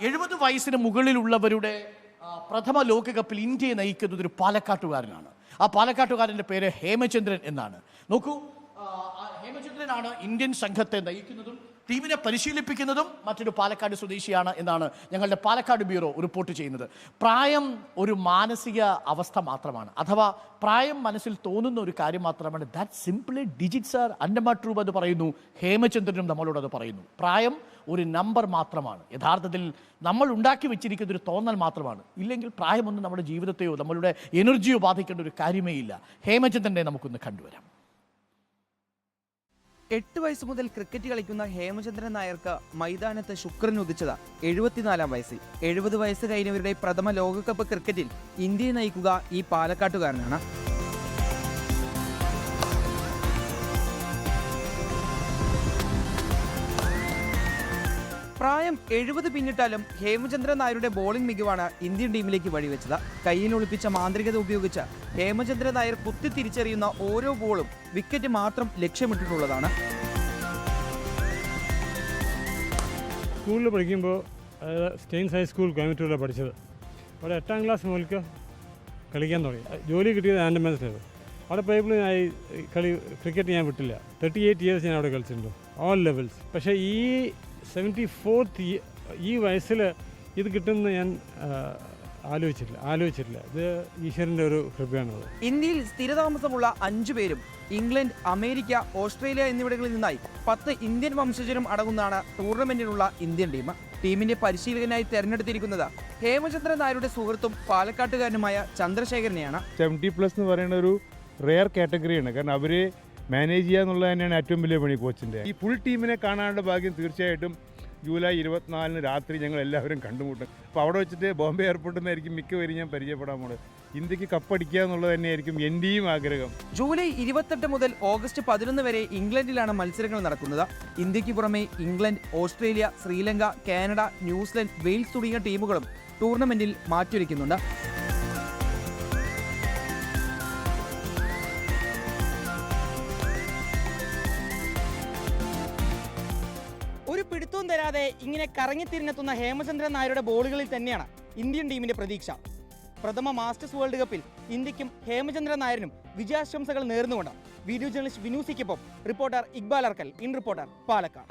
എഴുപത് വയസ്സിന് മുകളിലുള്ളവരുടെ പ്രഥമ ലോകകപ്പിൽ ഇന്ത്യയെ നയിക്കുന്നത് ഒരു പാലക്കാട്ടുകാരനാണ്. ആ പാലക്കാട്ടുകാരന്റെ പേര് ഹേമചന്ദ്രൻ എന്നാണ്. നോക്കൂ ഹേമചന്ദ്രനാണ് ഇന്ത്യൻ സംഘത്തെ നയിക്കുന്നതും ടീമിനെ പരിശീലിപ്പിക്കുന്നതും മറ്റൊരു പാലക്കാട് സ്വദേശിയാണ് എന്നാണ് ഞങ്ങളുടെ പാലക്കാട് ബ്യൂറോ റിപ്പോർട്ട് ചെയ്യുന്നത്. പ്രായം ഒരു മാനസിക അവസ്ഥ മാത്രമാണ്. അഥവാ പ്രായം മനസ്സിൽ തോന്നുന്ന ഒരു കാര്യം മാത്രമാണ്. ദാറ്റ് സിംപ്ലി ഡിജിറ്റ്സ് ആർ അന്നമ ട്രൂബ് എന്ന് പറയുന്നു. ഹേമചന്ദ്രനും നമ്മളോട് അത് പറയുന്നു. പ്രായം ഒരു നമ്പർ മാത്രമാണ്. യഥാർത്ഥത്തിൽ നമ്മൾ ഉണ്ടാക്കി വെച്ചിരിക്കുന്ന ഒരു തോന്നൽ മാത്രമാണ്. ഇല്ലെങ്കിൽ പ്രായമൊന്നും നമ്മുടെ ജീവിതത്തെയോ നമ്മളുടെ എനർജിയോ ബാധിക്കേണ്ട ഒരു കാര്യമേ ഇല്ല. ഹേമചന്ദ്രനെ നമുക്കൊന്ന് കണ്ടുവരാം. എട്ട് വയസ്സ് മുതൽ ക്രിക്കറ്റ് കളിക്കുന്ന ഹേമചന്ദ്രൻ നായർക്ക് മൈതാനത്ത് ശുക്രൻ ഉദിച്ചത്. എഴുപത്തിനാലാം വയസ്സിൽ. എഴുപത് വയസ്സ് കഴിഞ്ഞവരുടെ പ്രഥമ ലോകകപ്പ് ക്രിക്കറ്റിൽ ഇന്ത്യയെ നയിക്കുക ഈ പാലക്കാട്ടുകാരനാണ്. പ്രായം എഴുപത് പിന്നിട്ടാലും ഹേമചന്ദ്രൻ നായരുടെ ബോളിംഗ് മികവാണ് ഇന്ത്യൻ ടീമിലേക്ക് വഴിവെച്ചത്. കയ്യിൽ ഒളിപ്പിച്ച മാന്ത്രികത ഉപയോഗിച്ച് ഹേമചന്ദ്രൻ നായർ കുത്തി തിരിച്ചറിയുന്ന ഓരോ ബോളും വിക്കറ്റ് മാത്രം ലക്ഷ്യമിട്ടിട്ടുള്ളതാണ്. സ്കൂളിൽ പഠിക്കുമ്പോൾ സ്റ്റെയിൻസ് ഹൈസ്കൂൾ കോയമ്പത്തൂരിലാണ് പഠിച്ചത്. അവിടെ എട്ടാം ക്ലാസ് മുതൽക്ക് കളിക്കാൻ തുടങ്ങി. ജോലി കിട്ടിയത് ആൻഡമാൻസിലായിരുന്നു അവിടെ പോയപ്പോൾ ഞാൻ കളി ക്രിക്കറ്റ് ഞാൻ വിട്ടില്ല. തേർട്ടി എയ്റ്റ് ഇയേഴ്സ് ഞാൻ അവിടെ കളിച്ചിട്ടുണ്ട്. ഓൾ ലെവൽസ് പക്ഷേ ഈ സെവന്റി ഫോർത്ത് ഈ വയസ്സിൽ ഇത് കിട്ടുമെന്ന് ഞാൻ ആലോചിച്ചില്ല ആലോചിച്ചിട്ടില്ല ഇത് ഈശ്വരന്റെ ഒരു കൃപയാണത് ഇന്ത്യയിൽ സ്ഥിരതാമസമുള്ള അഞ്ചു പേരും ഇംഗ്ലണ്ട് അമേരിക്ക ഓസ്ട്രേലിയ എന്നിവിടങ്ങളിൽ നിന്നായി പത്ത് ഇന്ത്യൻ വംശജരും അടങ്ങുന്നതാണ് ടൂർണമെന്റിനുള്ള ഇന്ത്യൻ ടീം. ടീമിന്റെ പരിശീലകനായി തെരഞ്ഞെടുത്തിരിക്കുന്നത് ഹേമചന്ദ്രൻ നായരുടെ സുഹൃത്തും പാലക്കാട്ടുകാരനുമായ ചന്ദ്രശേഖരനെയാണ്. സെവന്റി പ്ലസ് എന്ന് പറയുന്ന ഒരു റെയർ കാറ്റഗറിയാണ് കാരണം അവർ മാനേജ് ചെയ്യുക എന്നുള്ളത് തന്നെയാണ് ഏറ്റവും വലിയ പണി കോച്ചിന്റെ. ഈ ഫുൾ ടീമിനെ കാണാനുള്ള ഭാഗ്യം തീർച്ചയായിട്ടും ജൂലൈ ഇരുപത്തിനാലിന് രാത്രി ഞങ്ങൾ എല്ലാവരും കണ്ടുമുട്ടും. അപ്പോൾ അവിടെ വെച്ചിട്ട് ബോംബെ എയർപോർട്ടിൽ നിന്നായിരിക്കും മിക്കവരും ഞാൻ പരിചയപ്പെടാൻ പോണത്. ഇന്ത്യയ്ക്ക് കപ്പടിക്കുക എന്നുള്ളത് തന്നെയായിരിക്കും എന്റെയും ആഗ്രഹം. ജൂലൈ ഇരുപത്തെട്ട് മുതൽ ഓഗസ്റ്റ് പതിനൊന്ന് വരെ ഇംഗ്ലണ്ടിലാണ് മത്സരങ്ങൾ നടക്കുന്നത്. ഇന്ത്യയ്ക്ക് പുറമെ England Australia Sri Lanka Canada New Zealand Wales തുടങ്ങിയ ടീമുകളും ടൂർണമെന്റിൽ മാറ്റൊരുക്കുന്നുണ്ട്. പിടുത്തവും തരാതെ ഇങ്ങനെ കറങ്ങിത്തിരിഞ്ഞെത്തുന്ന ഹേമചന്ദ്രൻ നായരുടെ ബോളുകളിൽ തന്നെയാണ് ഇന്ത്യൻ ടീമിന്റെ പ്രതീക്ഷ. പ്രഥമ മാസ്റ്റേഴ്സ് വേൾഡ് കപ്പിൽ ഇന്ത്യക്കും ഹേമചന്ദ്രൻ നായരനും വിജയാശംസകൾ നേർന്നുകൊണ്ട് video journalist വിനൂസിക്കൊപ്പം reporter Iqbal Arkkal in reporter Palakkad.